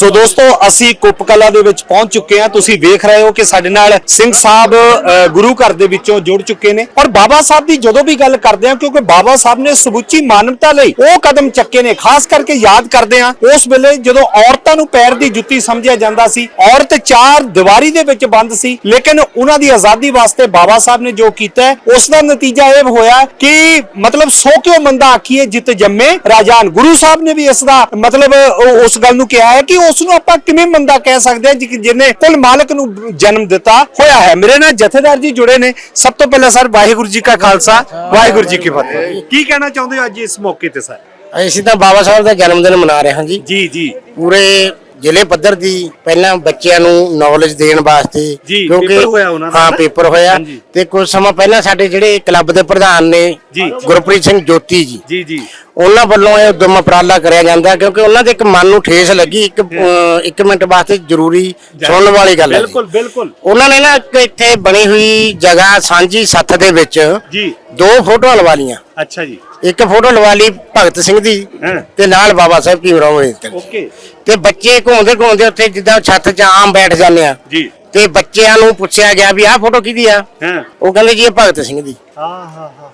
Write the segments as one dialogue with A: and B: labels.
A: ਸੋ ਦੋਸਤੋ ਅਸੀਂ ਕੁੱਪ ਕਲਾ ਦੇ ਵਿੱਚ ਪਹੁੰਚ ਚੁੱਕੇ ਹਾਂ। ਤੁਸੀਂ ਵੇਖ ਰਹੇ ਹੋ ਕਿ ਸਾਡੇ ਨਾਲ ਸਿੰਘ ਸਾਹਿਬ ਅ, ਗੁਰੂ ਘਰ ਦੇ ਵਿੱਚੋਂ ਜੁੜ ਚੁੱਕੇ ਨੇ। ਔਰ ਬਾਬਾ ਸਾਹਿਬ ਦੀ ਜਦੋਂ ਵੀ ਗੱਲ ਕਰਦੇ ਹਾਂ ਕਿਉਂਕਿ ਬਾਬਾ ਸਾਹਿਬ ਨੇ ਸਮੁੱਚੀ ਮਾਨਵਤਾ ਲਈ ਉਹ ਕਦਮ ਚੱਕੇ ਨੇ ਖਾਸ ਕਰਕੇ ਯਾਦ ਕਰਦੇ ਹਾਂ ਉਸ ਵੇਲੇ ਜਦੋਂ ਔਰਤਾਂ ਨੂੰ ਪੈਰ ਦੀ ਜੁੱਤੀ ਸਮਝਿਆ ਜਾਂਦਾ ਸੀ ਔਰਤ ਚਾਰ ਦੀਵਾਰੀ ਦੇ ਵਿੱਚ ਬੰਦ ਸੀ ਲੇਕਿਨ ਉਹਨਾਂ ਦੀ ਆਜ਼ਾਦੀ ਵਾਸਤੇ ਬਾਬਾ ਸਾਹਿਬ ਨੇ ਜੋ ਕੀਤਾ ਹੈ, ਉਸ ਦਾ ਨਤੀਜਾ ਇਹ ਹੋਇਆ ਕਿ ਮਤਲਬ ਸੋ ਕਿਉਂ ਮੰਦਾ ਆਖੀਏ ਜਿੱਤ ਜੰਮੇ ਰਾਜਾਨ ਗੁਰੂ ਸਾਹਿਬ ਨੇ ਵੀ ਇਸ ਦਾ ਮਤਲਬ ਉਹ- ਉਸ ਗੱਲ ਨੂੰ ਕਿਹਾ ਹੈ ਕਿ ਉਹ ਉਸ ਨੂੰ ਆਪਾਂ ਕਿਵੇਂ ਮੰਦਾ ਕਹਿ ਸਕਦੇ ਹਾਂ ਜਿਹਨੇ ਕੁੱਲ ਮਾਲਕ ਨੂੰ ਜਨਮ ਦਿੱਤਾ ਹੋਇਆ ਹੈ। ਮੇਰੇ ਨਾਲ ਜਥੇਦਾਰ ਜੀ ਜੁੜੇ ਨੇ। ਸਭ ਤੋਂ ਪਹਿਲਾਂ ਸਰ ਵਾਹਿਗੁਰੂ ਜੀ ਕਾ ਖਾਲਸਾ ਵਾਹਿਗੁਰੂ ਜੀ ਕੀ ਫਤਿਹ। ਕੀ ਕਹਿਣਾ ਚਾਹੁੰਦੇ ਹੋ ਅੱਜ ਇਸ ਮੌਕੇ ਤੇ ਸਰ?
B: ਅਸੀਂ ਤਾਂ ਬਾਬਾ ਸਾਹਿਬ ਦਾ ਜਨਮ ਦਿਨ ਮਨਾ ਰਹੇ ਹਾਂ ਜੀ।
A: ਜੀ ਜੀ।
B: ਪੂਰੇ ਜ਼ਿਲ੍ਹੇ ਪੱਧਰ ਦੀ ਪਹਿਲਾਂ ਬੱਚਿਆਂ ਨੂੰ ਨੌਲੇਜ ਦੇਣ ਵਾਸਤੇ
A: ਜੀ, ਪੇਪਰ ਹੋਇਆ ਉਹਨਾਂ ਦਾ
B: ਹਾਂ
A: ਨਾ?
B: ਪੇਪਰ ਹੋਇਆ
A: ਹਾਂਜੀ।
B: ਤੇ ਕੁਝ ਸਮਾਂ ਪਹਿਲਾਂ ਸਾਡੇ ਜਿਹੜੇ ਕਲੱਬ ਦੇ ਪ੍ਰਧਾਨ ਨੇ
A: ਜੀ।
B: ਗੁਰਪ੍ਰੀਤ ਸਿੰਘ ਜੋਤੀ ਜੀ
A: ਜੀ ਜੀ
B: ਉਹਨਾਂ ਵੱਲੋਂ ਇਹ ਉਦਮ ਉਪਰਾਲਾ ਕਰਿਆ ਜਾਂਦਾ ਕਿਉਂਕਿ ਉਹਨਾਂ ਦੇ ਇੱਕ ਮਨ ਨੂੰ ਠੇਸ ਲੱਗੀ ਇੱਕ ਅਹ, ਇੱਕ ਮਿੰਟ ਵਾਸਤੇ ਜ਼ਰੂਰੀ ਸੁਣਨ ਵਾਲੀ ਗੱਲ ਹੈ।
A: ਬਿਲਕੁਲ ਬਿਲਕੁਲ
B: ਉਹਨਾਂ ਨੇ ਨਾ ਇੱਕ ਇੱਥੇ ਬਣੀ ਹੋਈ ਜਗ੍ਹਾ ਸਾਂਝੀ ਸੱਥ ਦੇ ਵਿੱਚ
A: ਜੀ
B: ਦੋ ਫੋਟੋਆਂ ਲਵਾ ਲੀਆਂ
A: ਅੱਛਾ ਜੀ
B: ਇੱਕ ਫੋਟੋ ਲਵਾ ਲਈ ਭਗਤ ਸਿੰਘ ਦੀ
A: ਹਾਂ।
B: ਤੇ ਨਾਲ ਬਾਬਾ ਸਾਹਿਬ ਭੀਮ ਰਾਓ ਅੰਬੇਦਕਰ
A: ਓਕੇ।
B: ਤੇ ਬੱਚੇ ਘੁੰਮਦੇ ਘੁੰਮਦੇ ਉੱਥੇ ਜਿੱਦਾਂ ਛੱਤ 'ਚ ਆਮ ਬੈਠ ਜਾਂਦੇ ਆ।
A: ਜੀ।
B: ਤੇ ਬੱਚਿਆਂ ਨੂੰ ਪੁੱਛਿਆ ਗਿਆ ਵੀ ਆਹ ਫੋਟੋ ਕਿਹਦੀ ਆ?
A: ਹਾਂ।
B: ਉਹ ਕਹਿੰਦੇ ਜੀ ਇਹ ਭਗਤ ਸਿੰਘ ਦੀ।
A: ਹਾਂ ਹਾਂ ਹਾਂ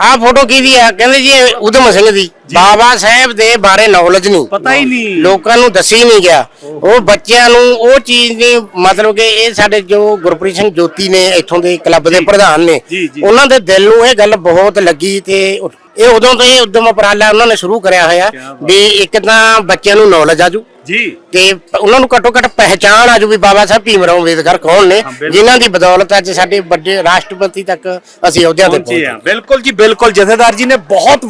B: ਆਹ ਫੋਟੋ ਕਿਹਦੀ ਆ? ਕਹਿੰਦੇ ਜੀ ਇਹ ਉਧਮ ਸਿੰਘ ਦੀ। ਬਾਬਾ ਸਾਹਿਬ ਦੇ ਬਾਰੇ ਨੌਲੇਜ ਨਹੀਂ।
A: ਪਤਾ ਹੀ ਨਹੀਂ।
B: ਲੋਕਾਂ ਨੂੰ ਦੱਸੀ ਨਹੀਂ ਗਿਆ। ਉਹ ਬੱਚਿਆਂ ਨੂੰ ਉਹ ਚੀਜ਼ ਨਹੀਂ ਮਤਲਬ ਕਿ ਇਹ ਸਾਡੇ ਜੋ ਗੁਰਪ੍ਰੀਤ ਸਿੰਘ ਜੋਤੀ ਨੇ ਇੱਥੋਂ ਦੇ ਕਲੱਬ ਦੇ ਪ੍ਰਧਾਨ ਨੇ।
A: ਜੀ, ਜੀ।
B: ਉਹਨਾਂ ਦੇ ਦਿਲ ਨੂੰ ਇਹ ਗੱਲ ਬਹੁਤ ਲੱਗੀ ਤੇ ਉਹ- ਇਹ ਉਦੋਂ ਤੋਂ ਇਹ ਉਦਮ ਉਪਰਾਲਾ ਉਹਨਾਂ ਨੇ ਸ਼ੁਰੂ ਕਰਿਆ ਹੋਇਆ ਵੀ ਇੱਕ ਤਾਂ ਬੱਚਿਆਂ ਨੂੰ ਨੌਲੇਜ ਆਜੂ
A: ਜੀ।
B: ਤੇ ਉਹਨਾਂ ਨੂੰ ਘੱਟੋ ਘੱਟ ਪਹਿਚਾਣ ਆਜੂ ਵੀ ਬਾਬਾ ਸਾਹਿਬ ਭੀਮ ਰਾਓ ਅੰਬੇਦਕਰ ਕੌਣ ਨੇ। ਜਿਨ੍ਹਾਂ ਦੀ ਬਦੌਲਤ ਅੱਜ ਸਾਡੇ ਵੱਡੇ ਰਾਸ਼ਟਰਪਤੀ ਤੱਕ ਅਸੀਂ ਅਹੁਦਿਆਂ ਤੇ
A: ਪਹੁੰਚੇ ਆ ਬਿਲਕੁਲ ਜੀ ਬਿਲਕੁਲ। ਜਥੇਦਾਰ ਜੀ ਨੇ ਬਹੁਤ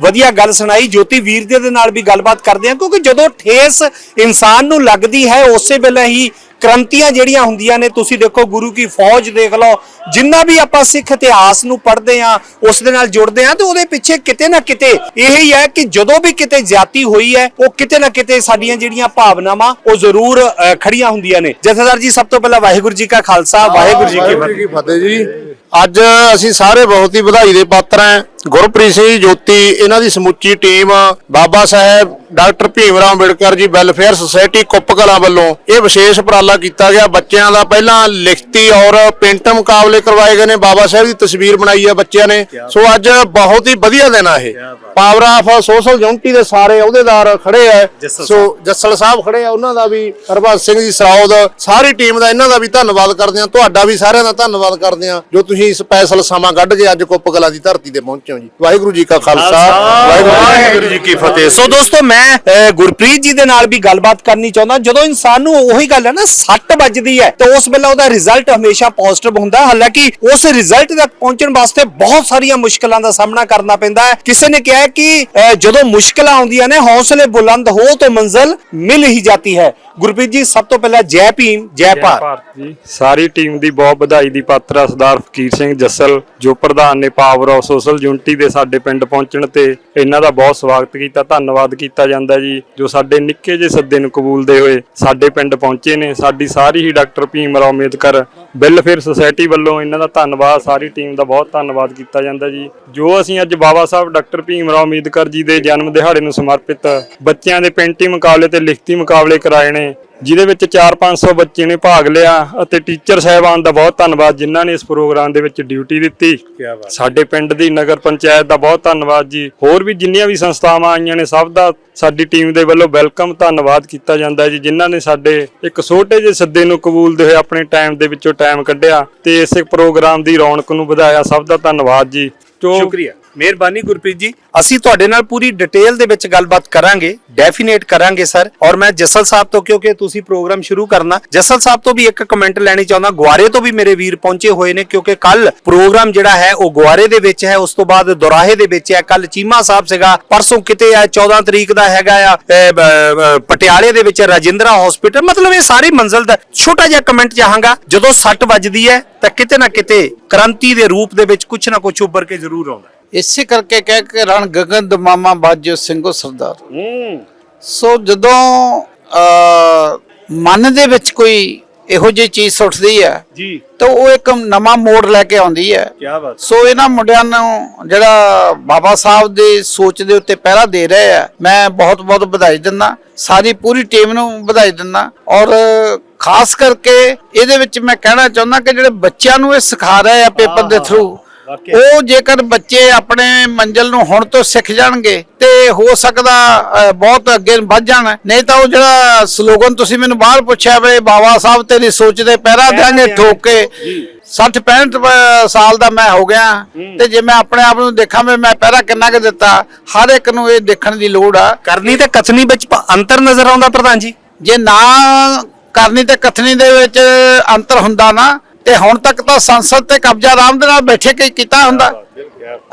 A: ਵਧੀਆ ਗੱਲ ਸੁਣਾਈ। ਜੋਤੀ ਵੀਰ ਦੇ ਨਾਲ ਵੀ ਗੱਲਬਾਤ ਕਰਦੇ ਆ ਕਿਉਂਕਿ ਜਦੋਂ ਠੇਸ ਇਨਸਾਨ ਨੂੰ ਲੱਗਦੀ ਹੈ ਉਸੇ ਵੇਲੇ ਹੀ ਕ੍ਰਾਂਤੀਆਂ ਜਿਹੜੀਆਂ ਹੁੰਦੀਆਂ ਨੇ ਤੁਸੀਂ ਦੇਖੋ ਗੁਰੂ ਕੀ ਫੌਜ ਦੇਖ ਲਓ ਜਿੰਨਾ ਵੀ ਆਪਾਂ ਸਿੱਖ ਇਤਿਹਾਸ ਨੂੰ ਪੜ੍ਹਦੇ ਆ ਉਸ ਦੇ ਨਾਲ ਜੁੜਦੇ ਆ ਤੇ ਉਹਦੇ ਪਿੱਛੇ ਕਿਤੇ ਨਾ ਕਿਤੇ ਇਹੀ ਹੈ ਕਿ ਜਦੋਂ ਵੀ ਕਿਤੇ ਜ਼ਿਆਤੀ ਹੋਈ ਹੈ ਉਹ ਕਿਤੇ ਨਾ ਕਿਤੇ ਸਾਡੀਆਂ ਜਿਹੜੀਆਂ ਭਾਵਨਾਵਾਂ ਉਹ ਜ਼ਰੂਰ ਖੜੀਆਂ ਹੁੰਦੀਆਂ ਨੇ। ਜਥੇਦਾਰ ਜੀ ਸਭ ਤੋਂ ਪਹਿਲਾਂ ਵਾਹਿਗੁਰੂ ਜੀ ਕਾ ਖਾਲਸਾ ਵਾਹਿਗੁਰੂ ਜੀ ਕੀ ਫਤਿਹ
C: ਜੀ। ਅੱਜ ਅਸੀਂ ਸਾਰੇ ਬਹੁਤ ਹੀ ਵਧਾਈ ਦੇ ਪਾਤਰ ਹਾਂ। ਗੁਰਪ੍ਰੀਤ ਸਿੰਘ ਜੋਤੀ ਇਹਨਾਂ ਦੀ ਸਮੁੱਚੀ team Baba Sahib doctor Bhim Rao Ambedkar ji welfare society ਕੁੱਪ ਕਲਾਂ ਵੱਲੋਂ ਇਹ ਵਿਸ਼ੇਸ਼ ਉਪਰਾਲਾ ਕੀਤਾ ਗਿਆ। ਬੱਚਿਆਂ ਦਾ ਪਹਿਲਾਂ ਲਿਖਤੀ ਔਰ ਪੇਂਟਿੰਗ ਮੁਕਾਬਲੇ ਕਰਵਾਏ ਗਏ ਨੇ। ਬਾਬਾ ਸਾਹਿਬ ਦੀ ਤਸਵੀਰ ਬਣਾਈ ਹੈ ਬੱਚਿਆਂ ਨੇ। ਸੋ ਅੱਜ ਬਹੁਤ ਹੀ ਵਧੀਆ ਦਿਨ ਆ ਇਹ। ਪਾਵਰ ਆਫ ਸੋਸ਼ਲ ਯੂਨਿਟੀ ਦੇ ਸਾਰੇ ਅਹੁਦੇਦਾਰ ਖੜੇ ਆ। ਸੋ ਜੱਸਲ ਸਾਹਿਬ ਖੜੇ ਆ। ਉਹਨਾਂ ਦਾ ਵੀ ਹਰਬੰਸ ਸਿੰਘ ਜੀ ਸਰਾਉਦ ਸਾਰੀ ਟੀਮ ਦਾ ਇਹਨਾਂ ਦਾ ਵੀ ਧੰਨਵਾਦ ਕਰਦੇ ਆ। ਤੁਹਾਡਾ ਵੀ ਸਾਰਿਆਂ ਦਾ ਧੰਨਵਾਦ ਕਰਦੇ ਆ। ਜੋ ਤੁਸੀਂ ਸਪੈਸ਼ਲ ਸਮਾਂ ਕੱਢ ਕੇ ਅੱਜ ਕੁੱਪ ਕਲਾ ਦੀ ਧਰਤੀ ਤੇ ਪਹੁੰਚੇ ਹੋ ਜੀ। ਵਾਹਿਗੁਰੂ ਜੀ ਕਾ ਖਾਲਸਾ
A: ਵਾਹਿਗੁਰੂ ਜੀ ਕੀ ਫਤਿਹ। ਸੋ ਦੋਸਤੋ ਮੈਂ ਗੁਰਪ੍ਰੀਤ ਜੀ ਦੇ ਨਾਲ ਵੀ ਗੱਲਬਾਤ ਕਰਨੀ ਚਾਹੁੰਦਾ। ਜਦੋਂ ਇਨਸਾਨ ਨੂੰ ਉਹੀ ਗੱਲ ਹੈ ਨਾ ਸੱਟ ਵੱਜਦੀ ਹੈ ਤਾਂ ਉਸ ਵੇਲੇ ਉਹਦਾ ਰਿਜ਼ਲਟ ਹਮੇਸ਼ਾ ਪੋਜ਼ਿਟਿਵ ਹੁੰਦਾ। ਹੈ। ਹਾਲਾਂਕਿ ਉਸ ਰਿਜ਼ਲਟ ਤੱਕ ਪਹੁੰਚਣ ਵਾਸਤੇ ਬਹੁਤ ਸਾਰੀਆਂ ਮੁਸ਼ਕਲਾਂ ਦਾ ਸਾਹਮਣਾ ਕਰਨਾ ਪੈਂਦਾ ਹੈ। ਕਿਸੇ ਨੇ ਕਿਹਾ ਹੈ ਕਿ ਜਦੋਂ ਮੁਸ਼ਕਲਾਂ ਆਉਂਦੀਆਂ ਨੇ ਹੌਸਲੇ ਬੁਲੰਦ ਹੋ ਤਾਂ ਮੰਜ਼ਿਲ ਮਿਲ ਹੀ ਜਾਂਦੀ ਹੈ। ਗੁਰਪ੍ਰੀਤ ਜੀ ਸਭ ਤੋਂ ਪਹਿਲਾਂ ਜੈ ਭੀਮ ਜੈ ਭਾਰਤ।
D: ਭਾਰਤ ਜੀ। ਸਾਰੀ ਟੀਮ ਦੀ ਬਹੁਤ ਵਧਾਈ ਦੀ ਪਾਤਰ ਆ ਸਰਦਾਰ ਫਕੀਰ ਸਿੰਘ ਜੱਸਲ ਜੋ ਪ੍ਰਧਾਨ ਨੇ ਪਾਵਰ ਆਫ ਸੋਸ਼ਲ ਯੂਨਿਟੀ ਦੇ ਸਾਡੇ ਪਿੰਡ ਪਹੁੰਚਣ ਤੇ ਇਹਨਾਂ ਦਾ ਬਹੁਤ ਸਵਾਗਤ ਕੀਤਾ ਧੰਨਵਾਦ ਕੀਤਾ ਜਾਂਦਾ ਜੀ ਜੋ ਸਾਡੇ ਨਿੱਕੇ ਜਿਹੇ ਸੱਦੇ ਨੂੰ ਕਬੂਲਦੇ ਹੋਏ ਸਾਡੇ ਪਿੰਡ ਪਹੁੰਚੇ ਨੇ। ਸਾਡੀ ਸਾਰੀ ਹੀ doctor Bhim Rao Ambedkar welfare society ਵੱਲੋਂ ਇਹਨਾਂ ਦਾ ਧੰਨਵਾਦ, ਸਾਰੀ ਟੀਮ ਦਾ ਬਹੁਤ ਧੰਨਵਾਦ ਕੀਤਾ ਜਾਂਦਾ ਜੀ। ਜੋ ਅਸੀਂ ਅੱਜ ਬਾਬਾ ਸਾਹਿਬ ਡਾਕਟਰ ਭੀਮ ਰਾਓ ਅੰਬੇਦਕਰ ਜੀ ਦੇ ਜਨਮ ਦਿਹਾੜੇ ਨੂੰ ਸਮਰਪਿਤ ਬੱਚਿਆਂ ਦੇ ਪੇਂਟਿੰਗ ਮੁਕਾਬਲੇ ਤੇ ਲਿਖਤੀ ਮੁਕਾਬਲੇ ਕਰਾਏ ਨੇ ਜਿਹਦੇ ਵਿੱਚ 4-500 ਬੱਚੇ ਨੇ ਭਾਗ ਲਿਆ ਅਤੇ ਟੀਚਰ ਸਾਹਿਬਾਨ ਦਾ ਬਹੁਤ ਧੰਨਵਾਦ ਜਿਨ੍ਹਾਂ ਨੇ ਇਸ ਪ੍ਰੋਗਰਾਮ ਦੇ ਵਿੱਚ ਡਿਊਟੀ ਦਿੱਤੀ। ਸਾਡੇ ਪਿੰਡ ਦੀ ਨਗਰ ਪੰਚਾਇਤ ਦਾ ਬਹੁਤ ਧੰਨਵਾਦ ਜੀ। ਹੋਰ ਵੀ ਜਿੰਨੀਆਂ ਵੀ ਸੰਸਥਾਵਾਂ ਆਈਆਂ ਨੇ ਸਭ ਦਾ ਸਾਡੀ ਟੀਮ ਦੇ ਵੱਲੋਂ ਵੈਲਕਮ ਧੰਨਵਾਦ ਕੀਤਾ ਜਾਂਦਾ ਜੀ ਜਿਨ੍ਹਾਂ ਨੇ ਸਾਡੇ ਇੱਕ ਛੋਟੇ ਜਿਹੇ ਸੱਦੇ ਨੂੰ ਕਬੂਲਦੇ ਹੋਏ ਆਪਣੇ ਟਾਈਮ ਦੇ ਵਿੱਚੋਂ ਟਾਈਮ ਕੱਢਿਆ ਤੇ ਇਸ ਪ੍ਰੋਗਰਾਮ ਦੀ ਰੌਣਕ ਨੂੰ ਵਧਾਇਆ। ਸਭ ਦਾ ਧੰਨਵਾਦ ਜੋ।
A: ਸ਼ੁਕਰੀਆ। ਮਿਹਰਬਾਨੀ ਗੁਰਪ੍ਰੀਤ ਜੀ। ਅਸੀਂ ਤੁਹਾਡੇ ਨਾਲ ਪੂਰੀ ਡਿਟੇਲ ਦੇ ਵਿੱਚ ਗੱਲਬਾਤ ਕਰਾਂਗੇ ਡੈਫੀਨੇਟ ਕਰਾਂਗੇ ਸਰ। ਔਰ ਮੈਂ ਜਸਲ ਸਾਹਿਬ ਤੋਂ, ਕਿਉਂਕਿ ਤੁਸੀਂ ਪ੍ਰੋਗਰਾਮ ਸ਼ੁਰੂ ਕਰਨਾ, ਜਸਲ ਸਾਹਿਬ ਤੋਂ ਵੀ ਇੱਕ ਕਮੈਂਟ ਲੈਣੀ ਚਾਹੁੰਦਾ। ਗੁਆਰੇ ਤੋਂ ਵੀ ਮੇਰੇ ਵੀਰ ਪਹੁੰਚੇ ਹੋਏ ਨੇ, ਕਿਉਂਕਿ ਕੱਲ ਪ੍ਰੋਗਰਾਮ ਜਿਹੜਾ ਹੈ, ਉਹ ਗੁਆਰੇ ਦੇ ਵਿੱਚ ਹੈ, ਉਸ ਤੋਂ ਬਾਅਦ ਦੁਰਾਹੇ ਦੇ ਵਿੱਚ ਹੈ। ਕੱਲ ਚੀਮਾ ਸਾਹਿਬ ਸੀਗਾ, ਪਰਸੋਂ ਕਿਤੇ ਆ 14 ਤਰੀਕ ਦਾ ਹੈਗਾ ਆ ਪਟਿਆਲੇ ਦੇ ਵਿੱਚ ਰਾਜਿੰਦਰਾ ਹਸਪੀਟਲ ਮਤਲਬ ਇਹ ਸਾਰੀ ਮੰਜ਼ਿਲ ਦਾ ਛੋਟਾ ਜਿਹਾ ਕਮੈਂਟ ਚਾਹਾਂਗਾ। ਜਦੋਂ ਸੱਟ ਵੱਜਦੀ ਹੈ, ਤਾਂ ਕਿਤੇ ਨਾ ਕਿਤੇ ਕ੍ਰਾਂਤੀ ਦੇ ਰੂਪ ਦੇ ਵਿੱਚ ਕੁਝ ਨਾ ਕੁਝ ਉੱਭਰ ਕੇ ਜ਼ਰੂਰ ਆਉਂਦਾ
E: ਇਸੇ ਕਰਕੇ ਕਹਿ ਕੇ ਰਣ ਗਗਨ ਦਮਾਮਾ ਬਾਜੋ ਸਿੰਘੋ ਸਰਦਾਰ।
A: ਹੂੰ।
E: ਸੋ ਜਦੋਂ ਮਨ ਦੇ ਵਿੱਚ ਕੋਈ ਇਹੋ ਜਿਹੀ ਚੀਜ਼ ਸੁੱਟਦੀ ਹੈ
A: ਜੀ।
E: ਤਾਂ ਉਹ ਇੱਕ ਨਵਾਂ ਮੋੜ ਲੈ ਕੇ ਆਉਂਦੀ ਹੈ।
A: ਕੀ ਬਾਤ।
E: ਸੋ ਇਹਨਾਂ ਮੁੰਡਿਆਂ ਨੂੰ ਜਿਹੜਾ ਬਾਬਾ ਸਾਹਿਬ ਦੀ ਸੋਚ ਦੇ ਉੱਤੇ ਪਹਿਰਾ ਦੇ ਰਹੇ ਆ ਮੈਂ ਬਹੁਤ ਬਹੁਤ ਵਧਾਈ ਦਿੰਦਾ ਸਾਰੀ ਪੂਰੀ ਟੀਮ ਨੂੰ ਵਧਾਈ ਦਿੰਦਾ ਔਰ ਖਾਸ ਕਰਕੇ ਇਹਦੇ ਵਿੱਚ ਮੈਂ ਕਹਿਣਾ ਚਾਹੁੰਦਾ ਕਿ ਜਿਹੜੇ ਬੱਚਿਆਂ ਨੂੰ ਇਹ ਸਿਖਾ ਰਹੇ ਆ ਪੇਪਰ ਦੇ ਥਰੂ ਉਹ ਜੇਕਰ ਬੱਚੇ ਆਪਣੇ ਮੰਜ਼ਲ ਨੂੰ ਹੁਣ ਤੋਂ ਸਿੱਖ ਜਾਣਗੇ ਤੇ ਹੋ ਸਕਦਾ ਬਹੁਤ ਅੱਗੇ ਵੱਧ ਜਾਣ। ਨਹੀਂ ਤਾਂ ਉਹ ਜਿਹੜਾ ਸਲੋਗਨ ਤੁਸੀਂ ਮੈਨੂੰ ਬਾਹਰ ਪੁੱਛਿਆ ਵੇ ਬਾਬਾ ਸਾਹਿਬ ਤੇਰੀ ਸੋਚ ਦੇ ਪਹਿਰਾ ਦਿਆਂਗੇ ਠੋਕ ਕੇ। 60 65 ਸਾਲ ਦਾ ਮੈਂ ਹੋ ਗਿਆ। ਤੇ ਜੇ ਮੈਂ ਆਪਣੇ ਆਪ ਨੂੰ ਦੇਖਾਂ ਵੀ ਮੈਂ ਪਹਿਰਾ ਕਿੰਨਾ ਕੁ ਦਿੱਤਾ ਹਰ ਇੱਕ ਨੂੰ ਇਹ ਦੇਖਣ ਦੀ ਲੋੜ ਆ।
A: ਕਰਨੀ ਤੇ ਕਥਨੀ ਵਿੱਚ ਅੰਤਰ ਨਜ਼ਰ ਆਉਂਦਾ ਪ੍ਰਧਾਨ ਜੀ।
E: ਜੇ ਨਾ ਕਰਨੀ ਤੇ ਕਥਨੀ ਦੇ ਵਿੱਚ ਅੰਤਰ ਹੁੰਦਾ ਨਾ, ਤੇ ਹੁਣ ਤੱਕ ਤਾਂ ਸੰਸਦ ਤੇ ਕਬਜ਼ਾ ਆਰਾਮ ਦੇ ਨਾਲ ਬੈਠੇ ਕੇ ਕੀਤਾ ਹੁੰਦਾ।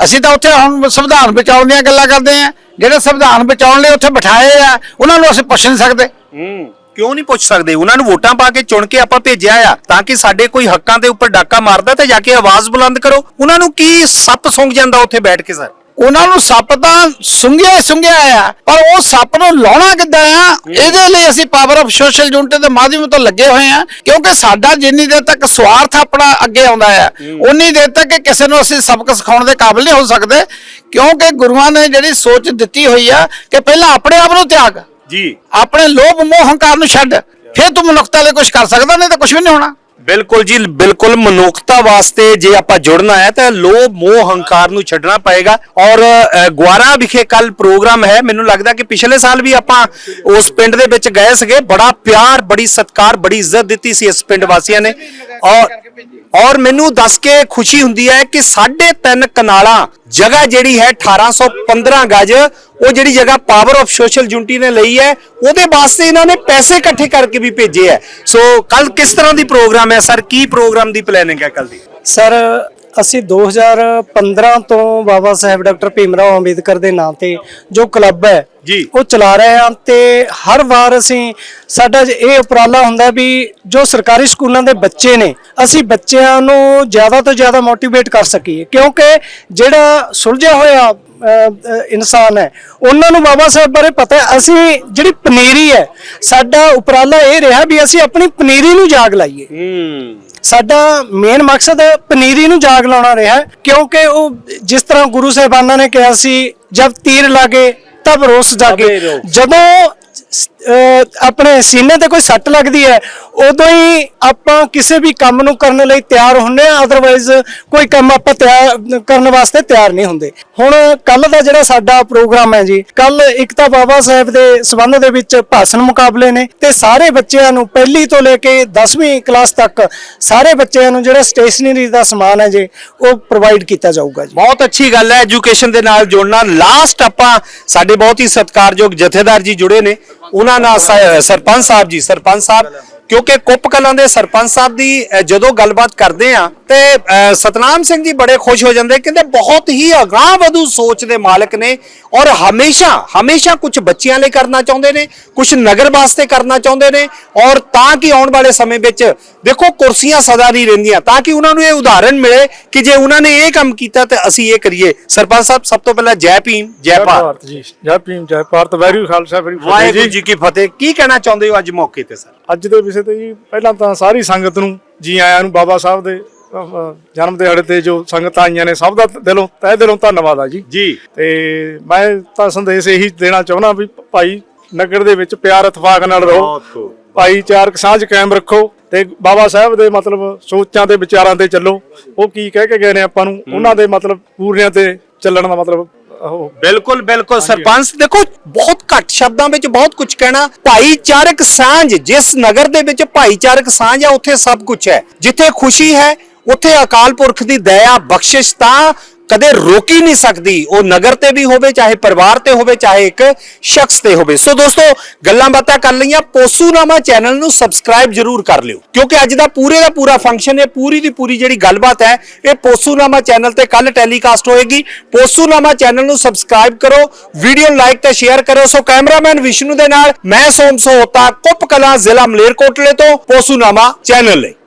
E: ਅਸੀਂ ਤਾਂ ਉੱਥੇ ਹੁਣ ਸੰਵਿਧਾਨ ਬਚਾਉਣ ਦੀਆਂ ਗੱਲਾਂ ਕਰਦੇ ਆ ਜਿਹੜੇ ਸੰਵਿਧਾਨ ਬਚਾਉਣ ਲਈ ਉੱਥੇ ਬਿਠਾਏ ਆ, ਉਹਨਾਂ ਨੂੰ ਅਸੀਂ ਪੁੱਛ ਨਹੀਂ ਸਕਦੇ।
A: ਹੂੰ। ਕਿਉਂ ਨਹੀਂ ਪੁੱਛ ਸਕਦੇ? ਉਹਨਾਂ ਨੂੰ ਵੋਟਾਂ ਪਾ ਕੇ ਚੁਣ ਕੇ ਆਪਾਂ ਭੇਜਿਆ ਆ, ਤਾਂ ਕਿ ਸਾਡੇ ਕੋਈ ਹੱਕਾਂ ਦੇ ਉੱਪਰ ਡਾਕਾ ਮਾਰਦਾ ਤੇ ਜਾ ਕੇ ਆਵਾਜ਼ ਬੁਲੰਦ ਕਰੋ। ਉਹਨਾਂ ਨੂੰ ਕੀ ਸੱਪ ਸੁੰਘ ਜਾਂਦਾ ਉੱਥੇ ਬੈਠ ਕੇ, ਸਰ?
E: ਉਹਨਾਂ ਨੂੰ ਸੱਪ ਤਾਂ ਸੁੰਘਿਆ ਸੁੰਘਿਆ ਆ। ਪਰ ਉਹ ਸੱਪ ਨੂੰ ਲਾਉਣਾ ਕਿੱਦਾਂ ਆ? ਇਹਦੇ ਲਈ ਅਸੀਂ ਪਾਵਰ ਆਫ ਸੋਸ਼ਲ ਯੂਨਿਟ ਦੇ ਮਾਧਿਅਮ ਤੋਂ ਲੱਗੇ ਹੋਏ ਆ ਕਿਉਂਕਿ ਸਾਡਾ ਜਿੰਨੀ ਦੇਰ ਤੱਕ ਸਵਾਰਥ ਆਪਣਾ ਅੱਗੇ ਆਉਂਦਾ ਆ ਉਨੀ ਦੇਰ ਤੱਕ ਕਿਸੇ ਨੂੰ ਅਸੀਂ ਸਬਕ ਸਿਖਾਉਣ ਦੇ ਕਾਬਿਲ ਨਹੀਂ ਹੋ ਸਕਦੇ ਕਿਉਂਕਿ ਗੁਰੂਆਂ ਨੇ ਜਿਹੜੀ ਸੋਚ ਦਿੱਤੀ ਹੋਈ ਆ ਕਿ ਪਹਿਲਾਂ ਆਪਣੇ ਆਪ ਨੂੰ ਤਿਆਗ
A: ਜੀ।
E: ਆਪਣੇ ਲੋਭ ਮੋਹ ਹੰਕਾਰ ਨੂੰ ਛੱਡ ਫਿਰ ਤੂੰ ਮਨੁੱਖਤਾ ਲਈ ਕੁਝ ਕਰ ਸਕਦਾ ਨਹੀਂ ਤਾਂ ਕੁਝ ਵੀ ਨਹੀਂ ਹੋਣਾ।
A: ਬਿਲਕੁਲ ਜੀ ਬਿਲਕੁਲ ਮਨੁੱਖਤਾ ਵਾਸਤੇ ਜੇ ਆਪਾਂ ਜੁੜਨਾ ਹੈ ਤਾਂ ਲੋਭ ਮੋਹ ਹੰਕਾਰ ਨੂੰ ਛੱਡਣਾ ਪਏਗਾ। ਔਰ ਅ, ਗੁਆਰਾ ਵਿਖੇ ਕੱਲ ਪ੍ਰੋਗਰਾਮ ਹੈ। ਮੈਨੂੰ ਲੱਗਦਾ ਕਿ ਪਿਛਲੇ ਸਾਲ ਵੀ ਆਪਾਂ ਉਸ ਪਿੰਡ ਦੇ ਵਿੱਚ ਗਏ ਸੀਗੇ। ਬੜਾ ਪਿਆਰ ਬੜੀ ਸਤਿਕਾਰ ਬੜੀ ਇੱਜ਼ਤ ਦਿੱਤੀ ਸੀ ਇਸ ਪਿੰਡ ਵਾਸੀਆਂ ਨੇ। ਔਰ ਔਰ ਮੈਨੂੰ ਦੱਸ ਕੇ ਖੁਸ਼ੀ ਹੁੰਦੀ ਹੈ ਕਿ 3.5 ਕਨਾਲਾਂ ਜਗ੍ਹਾ ਜਿਹੜੀ ਹੈ 1815 ਗਜ ਉਹ ਜਿਹੜੀ ਜਗ੍ਹਾ ਪਾਵਰ ਆਫ ਸੋਸ਼ਲ ਯੂਨਿਟੀ ਨੇ ਲਈ ਹੈ ਉਹਦੇ ਵਾਸਤੇ ਇਹਨਾਂ ਨੇ ਪੈਸੇ ਇਕੱਠੇ ਕਰਕੇ ਵੀ ਭੇਜੇ ਹੈ। ਸੋ ਕੱਲ ਕਿਸ ਤਰ੍ਹਾਂ ਦੀ ਪ੍ਰੋਗਰਾਮ ਹੈ? ਸਰ ਕੀ ਪ੍ਰੋਗਰਾਮ ਦੀ ਪਲੈਨਿੰਗ ਹੈ ਕੱਲ ਦੀ?
F: ਸਰ ਅਸੀਂ 2015 ਤੋਂ ਬਾਬਾ ਸਾਹਿਬ ਡਾਕਟਰ ਭੀਮਰਾਓ ਅੰਬੇਦਕਰ ਦੇ ਨਾਂ ਤੇ ਜੋ ਕਲੱਬ ਹੈ
A: ਜੀ।
F: ਉਹ ਚਲਾ ਰਹੇ ਹਾਂ ਤੇ ਹਰ ਵਾਰ ਅਸੀਂ ਸਾਡਾ ਇਹ ਉਪਰਾਲਾ ਹੁੰਦਾ ਵੀ ਜੋ ਸਰਕਾਰੀ ਸਕੂਲਾਂ ਦੇ ਬੱਚੇ ਨੇ ਅਸੀਂ ਬੱਚਿਆਂ ਨੂੰ ਜ਼ਿਆਦਾ ਤੋਂ ਜ਼ਿਆਦਾ ਮੋਟੀਵੇਟ ਕਰ ਸਕੀਏ। ਕਿਉਂਕਿ ਜਿਹੜਾ ਸੁਲਝਿਆ ਹੋਇਆ ਇਨਸਾਨ ਹੈ ਉਹਨਾਂ ਨੂੰ ਬਾਬਾ ਸਾਹਿਬ ਬਾਰੇ ਪਤਾ ਹੈ। ਅਸੀਂ ਜਿਹੜੀ ਪਨੀਰੀ ਹੈ ਸਾਡਾ ਉਪਰਾਲਾ ਇਹ ਰਿਹਾ ਵੀ ਅਸੀਂ ਆਪਣੀ ਪਨੀਰੀ ਨੂੰ ਜਾਗ ਲਾਈਏ।
A: ਹੂੰ।
F: ਸਾਡਾ ਮੇਨ ਮਕਸਦ ਪਨੀਰੀ ਨੂੰ ਜਾਗ ਲਾਉਣਾ ਰਿਹਾ ਕਿਉਂਕਿ ਉਹ ਜਿਸ ਤਰ੍ਹਾਂ ਗੁਰੂ ਸਾਹਿਬਾਨਾਂ ਨੇ ਕਿਹਾ ਸੀ ਜਦ ਤੀਰ ਲਾਗੇ ਤਬ ਰੋਸ ਜਾਗੇ। ਜਦੋਂ ਆਪਣੇ ਸੀਨੇ ਤੇ ਕੋਈ ਸੱਟ ਲੱਗਦੀ ਹੈ, ਉਦੋਂ ਹੀ ਆਪਾਂ ਕਿਸੇ ਵੀ ਕੰਮ ਨੂੰ ਕਰਨ ਲਈ ਤਿਆਰ ਹੁੰਦੇ ਆ ਅਦਰਵਾਈਜ਼ ਕੋਈ ਕੰਮ ਆਪਾਂ ਤਿਆਰ ਕਰਨ ਵਾਸਤੇ ਤਿਆਰ ਨਹੀਂ ਹੁੰਦੇ। ਹੁਣ ਕੱਲ ਦਾ ਜਿਹੜਾ ਸਾਡਾ ਪ੍ਰੋਗਰਾਮ ਹੈ ਜੀ ਕੱਲ ਇੱਕ ਤਾਂ ਬਾਬਾ ਸਾਹਿਬ ਦੇ ਸਬੰਧ ਦੇ ਵਿੱਚ ਭਾਸ਼ਣ ਮੁਕਾਬਲੇ ਨੇ ਤੇ ਸਾਰੇ ਬੱਚਿਆਂ ਨੂੰ ਪਹਿਲੀ ਤੋਂ ਲੈ ਕੇ 10ਵੀਂ ਕਲਾਸ ਤੱਕ ਸਾਰੇ ਬੱਚਿਆਂ ਨੂੰ ਜਿਹੜਾ ਸਟੇਸ਼ਨਰੀ ਦਾ ਸਮਾਨ ਹੈ ਜੀ, ਉਹ ਪ੍ਰੋਵਾਈਡ ਕੀਤਾ ਜਾਊਗਾ ਜੀ।
A: ਬਹੁਤ ਅੱਛੀ ਗੱਲ ਹੈ ਐਜੂਕੇਸ਼ਨ ਦੇ ਨਾਲ ਜੁੜਨਾ। ਲਾਸਟ ਆਪਾਂ ਸਾਡੇ ਬਹੁਤ ਹੀ ਸਤਿਕਾਰਯੋਗ ਜਥੇਦਾਰ ਜੀ ਜੁੜੇ ਨੇ। ਉਹਨਾਂ ਨਾਲ ਸ- ਸਰਪੰਚ ਸਾਹਿਬ ਜੀ ਸਰਪੰਚ ਸਾਹਿਬ ਕਿਉਂਕਿ ਕੁੱਪ ਕਲਾਂ ਦੇ ਸਰਪੰਚ ਸਾਹਿਬ ਦੀ ਜਦੋਂ ਗੱਲਬਾਤ ਕਰਦੇ ਆ ਤੇ ਸਤਨਾਮ ਸਿੰਘ ਜੀ ਬੜੇ ਖੁਸ਼ ਹੋ ਜਾਂਦੇ ਕਹਿੰਦੇ ਬਹੁਤ ਹੀ ਅਗਾਂਹ ਵਧੂ ਸੋਚ ਦੇ ਮਾਲਕ ਨੇ ਔਰ ਹਮੇਸ਼ਾ ਹਮੇਸ਼ਾ ਕੁਝ ਬੱਚਿਆਂ ਲਈ ਕਰਨਾ ਚਾਹੁੰਦੇ ਨੇ ਕੁਝ ਨਗਰ ਵਾਸਤੇ ਕਰਨਾ ਚਾਹੁੰਦੇ ਨੇ ਔਰ ਤਾਂ ਕਿ ਆਉਣ ਵਾਲੇ ਸਮੇਂ ਵਿੱਚ ਦੇਖੋ ਕੁਰਸੀਆਂ ਸਦਾ ਨਹੀਂ ਰਹਿੰਦੀਆਂ ਤਾਂ ਕਿ ਉਹਨਾਂ ਨੂੰ ਇਹ ਉਦਾਹਰਣ ਮਿਲੇ ਕਿ ਜੇ ਉਹਨਾਂ ਨੇ ਇਹ ਕੰਮ ਕੀਤਾ ਤੇ ਅਸੀਂ ਇਹ ਕਰੀਏ। ਸਰਪੰਚ ਸਾਹਿਬ ਸਭ ਤੋਂ ਪਹਿਲਾਂ ਜੈ ਭੀਮ ਜੈ ਭਾਰਤ।
G: ਜੀ। ਜੈ ਭੀਮ ਜੈ ਭਾਰਤ। ਵੈਰੀ ਖਾਲਸਾ ਵੈਰੀ
A: ਵਾਹਿਗੁਰੂ ਜੀ ਕੀ ਫਤਿਹ। ਕੀ ਕਹਿਣਾ ਚਾਹੁੰਦੇ ਹੋ ਅੱਜ ਮੌਕੇ ਤੇ ਸਰ?
G: ਅੱਜ ਦੇ ਵਿਸ਼ੇ ਤੇ ਜੀ ਪਹਿਲਾਂ ਤਾਂ ਸਾਰੀ ਸੰਗਤ ਨੂੰ ਜੀ ਆਇਆਂ ਨੂੰ ਬਾਬਾ ਸਾਹਿਬ ਦੇ ਜਨਮ ਦਿਹਾੜੇ ਤੇ ਜੋ ਸੰਗਤਾਂ ਆਈਆਂ ਨੇ ਸਭ ਦਾ ਦਿਲੋਂ ਤਹਿ ਦਿਲੋਂ ਧੰਨਵਾਦ ਆ ਜੀ।
A: ਜੀ।
G: ਤੇ ਮੈਂ ਤਾਂ ਸੰਦੇਸ਼ ਇਹੀ ਦੇਣਾ ਚਾਹੁੰਦਾ ਵੀ ਭਾਈ ਨਗਰ ਦੇ ਵਿੱਚ ਪਿਆਰ ਇਤਫਾਕ ਨਾਲ ਰਹੋ। ਭਾਈਚਾਰਕ ਸਾਂਝ ਕਾਇਮ ਰੱਖੋ ਤੇ ਬਾਬਾ ਸਾਹਿਬ ਦੇ ਮਤਲਬ ਸੋਚਾਂ ਤੇ ਵਿਚਾਰਾਂ ਤੇ ਚੱਲੋ। ਉਹ ਕੀ ਕਹਿ ਕੇ ਗਏ ਨੇ ਆਪਾਂ ਨੂੰ? ਉਹਨਾਂ ਦੇ ਮਤਲਬ ਪੂਰਿਆਂ ਤੇ ਚੱਲਣ ਦਾ ਮਤਲਬ ਉਹ
A: ਬਿਲਕੁਲ ਬਿਲਕੁਲ। ਸਰਪੰਚ ਦੇਖੋ ਬਹੁਤ ਘੱਟ ਸ਼ਬਦਾਂ ਵਿੱਚ ਬਹੁਤ ਕੁਝ ਕਹਿਣਾ, ਭਾਈਚਾਰਕ ਸਾਂਝ, ਜਿਸ ਨਗਰ ਦੇ ਵਿੱਚ ਭਾਈਚਾਰਕ ਸਾਂਝ ਹੈ ਉੱਥੇ ਸਭ ਕੁਝ ਹੈ। ਜਿੱਥੇ ਖੁਸ਼ੀ ਹੈ, ਉੱਥੇ ਅਕਾਲ ਪੁਰਖ ਦੀ ਦਇਆ, ਬਖਸ਼ਿਸ਼ ਤਾਂ ਕਦੇ ਰੋਕੀ ਨਹੀਂ ਸਕਦੀ। ਉਹ ਨਗਰ ਤੇ ਵੀ ਹੋਵੇ, ਚਾਹੇ ਪਰਿਵਾਰ ਤੇ ਹੋਵੇ, ਚਾਹੇ ਇੱਕ ਸ਼ਖਸ ਤੇ ਹੋਵੇ। ਸੋ ਦੋਸਤੋ, ਗੱਲਾਂ ਬਾਤਾਂ ਕਰ ਲਈਆਂ। ਪੋਸੂਨਾਮਾ ਚੈਨਲ ਨੂੰ ਸਬਸਕ੍ਰਾਈਬ ਜਰੂਰ ਕਰ ਲਿਓ। ਕਿਉਂਕਿ ਅੱਜ ਦਾ ਪੂਰੇ ਦਾ ਪੂਰਾ ਫੰਕਸ਼ਨ ਹੈ ਪੂਰੀ ਦੀ ਪੂਰੀ ਜਿਹੜੀ ਗੱਲਬਾਤ ਹੈ, ਇਹ ਪੋਸੂਨਾਮਾ ਚੈਨਲ ਤੇ ਕੱਲ ਟੈਲੀਕਾਸਟ ਹੋਏਗੀ। ਪੋਸੂਨਾਮਾ ਚੈਨਲ ਨੂੰ ਸਬਸਕ੍ਰਾਈਬ ਕਰੋ ਵੀਡੀਓ ਲਾਈਕ ਤੇ ਸ਼ੇਅਰ ਕਰੋ। ਸੋ ਕੈਮਰਾਮੈਨ ਵਿਸ਼ਨੂੰ ਦੇ ਨਾਲ, ਮੈਂ ਸੋਮ ਸੋਹਤਾ, ਕੁੱਪ ਕਲਾਂ ਜ਼ਿਲ੍ਹਾ ਮਲੇਰਕੋਟਲੇ ਤੋਂ ਪੋਸੂਨਾਮਾ ਚੈਨਲ ਲਈ।